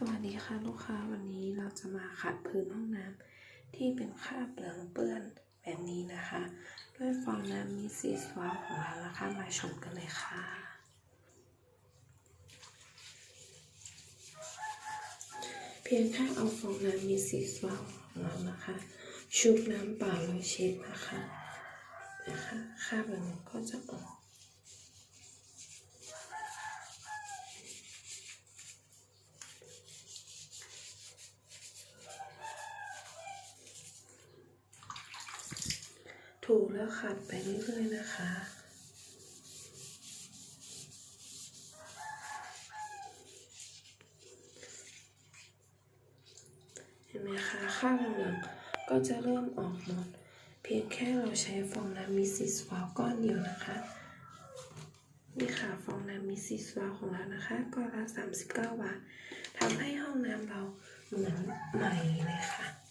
สวัสดีค่ะลูกค้าวันนี้เราจะมาขัดพื้นห้องน้ำที่เป็นคราบเหลืองเปื้อนแบบนี้นะคะ ด้วยฟองน้ำมิสซิสวาของเรานะคะมาชมกันเลยค่ะ เพียงแค่เอาฟองน้ำมิสซิสวาของเรานะคะ ชุบน้ำเปล่าแล้วเช็ดนะคะนะคะคราบเหลืองก็จะออก ถูแล้วขัดไปเรื่อยๆนะคะเห็นไหมคะข้าวเหลืองก็จะเริ่มออกหมด เพียงแค่เราใช้ฟองน้ำมิสซิสวาลก้อนเดียวนะคะ นี่ค่ะฟองน้ำมิสซิสวาลของเรานะคะก้อนละ39 บาททำให้ห้องน้ำเราเหมือนใหม่เลยค่ะ